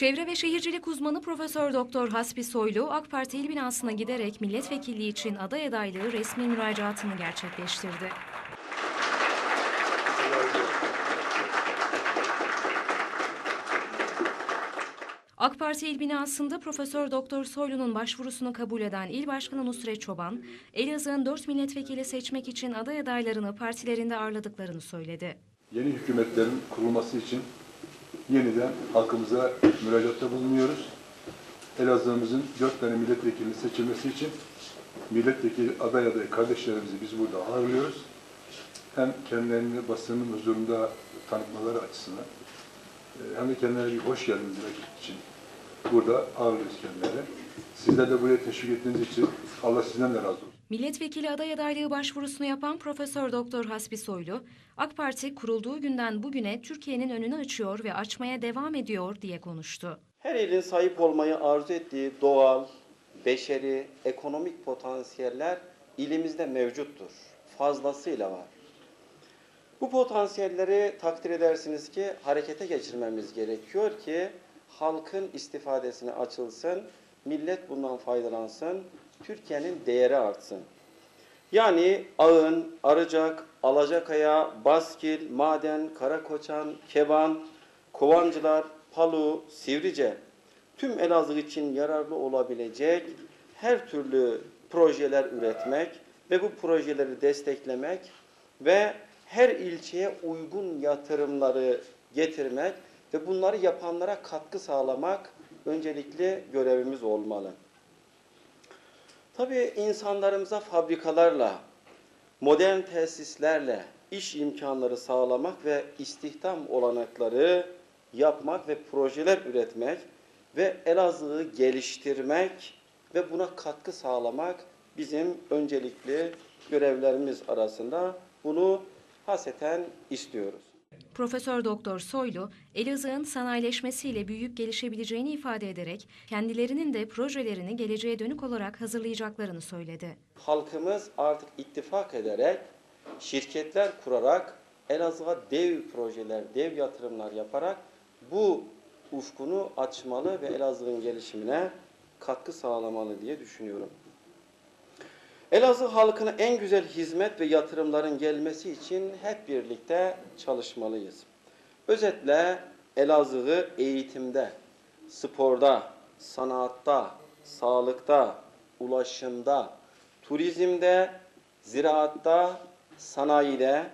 Çevre ve Şehircilik uzmanı Profesör Doktor Hasbi Soylu AK Parti il binasına giderek milletvekilliği için aday adaylığı resmi müracaatını gerçekleştirdi. AK Parti il binasında Profesör Doktor Soylu'nun başvurusunu kabul eden İl Başkanı Nusret Çoban, Elazığ'ın 4 milletvekili seçmek için aday adaylarını partilerinde ağırladıklarını söyledi. yeni hükümetlerin kurulması için yeniden halkımıza müracaatta bulunuyoruz. Elazığ'ımızın dört tane milletvekili seçilmesi için milletvekili aday aday kardeşlerimizi biz burada ağırlıyoruz. Hem kendilerini basının huzurunda tanıtmaları açısından e, hem de kendilerine bir hoş geldiniz demek için burada ağırlıyoruz kendilerini. Sizler de buraya teşvik ettiğiniz için Allah sizden de razı olsun. Milletvekili aday adaylığı başvurusunu yapan Profesör Doktor Hasbi Soylu, AK Parti kurulduğu günden bugüne Türkiye'nin önünü açıyor ve açmaya devam ediyor diye konuştu. Her ilin sahip olmayı arzu ettiği doğal, beşeri, ekonomik potansiyeller ilimizde mevcuttur. Fazlasıyla var. Bu potansiyelleri takdir edersiniz ki harekete geçirmemiz gerekiyor ki halkın istifadesine açılsın, millet bundan faydalansın, Türkiye'nin değeri artsın. Yani Ağın, Arıcak, Alacakaya, Baskil, Maden, Karakoçan, Keban, Kovancılar, Palu, Sivrice tüm Elazığ için yararlı olabilecek her türlü projeler üretmek ve bu projeleri desteklemek ve her ilçeye uygun yatırımları getirmek ve bunları yapanlara katkı sağlamak öncelikli görevimiz olmalı. Tabii insanlarımıza fabrikalarla, modern tesislerle iş imkanları sağlamak ve istihdam olanakları yapmak ve projeler üretmek ve Elazığ'ı geliştirmek ve buna katkı sağlamak bizim öncelikli görevlerimiz arasında. Bunu haseten istiyoruz. Profesör Doktor Soylu, Elazığ'ın sanayileşmesiyle büyüyüp gelişebileceğini ifade ederek kendilerinin de projelerini geleceğe dönük olarak hazırlayacaklarını söyledi. halkımız artık ittifak ederek, şirketler kurarak, Elazığ'a dev projeler, dev yatırımlar yaparak bu ufkunu açmalı ve Elazığ'ın gelişimine katkı sağlamalı diye düşünüyorum. Elazığ halkına en güzel hizmet ve yatırımların gelmesi için hep birlikte çalışmalıyız. Özetle Elazığ'ı eğitimde, sporda, sanatta, sağlıkta, ulaşımda, turizmde, ziraatta, sanayide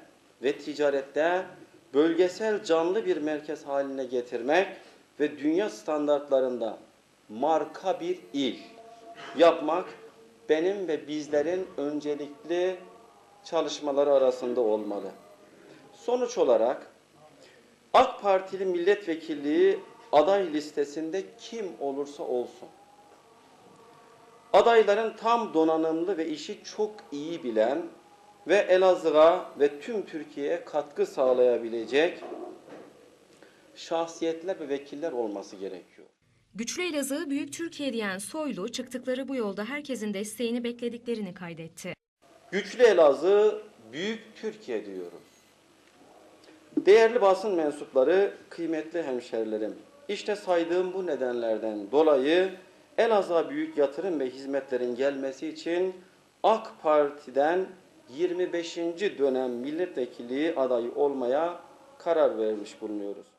ve ticarette bölgesel canlı bir merkez haline getirmek ve dünya standartlarında marka bir il yapmak benim ve bizlerin öncelikli çalışmaları arasında olmalı. Sonuç olarak AK Partili milletvekilliği aday listesinde kim olursa olsun adayların tam donanımlı ve işi çok iyi bilen ve Elazığ'a ve tüm Türkiye'ye katkı sağlayabilecek şahsiyetler ve vekiller olması gerekiyor. Güçlü Elazığ, Büyük Türkiye diyen Soylu, çıktıkları bu yolda herkesin desteğini beklediklerini kaydetti. Güçlü Elazığ, büyük Türkiye diyoruz. Değerli basın mensupları, kıymetli hemşerilerim, işte saydığım bu nedenlerden dolayı Elazığ'a büyük yatırım ve hizmetlerin gelmesi için AK Parti'den 25. dönem milletvekilliği adayı olmaya karar vermiş bulunuyoruz.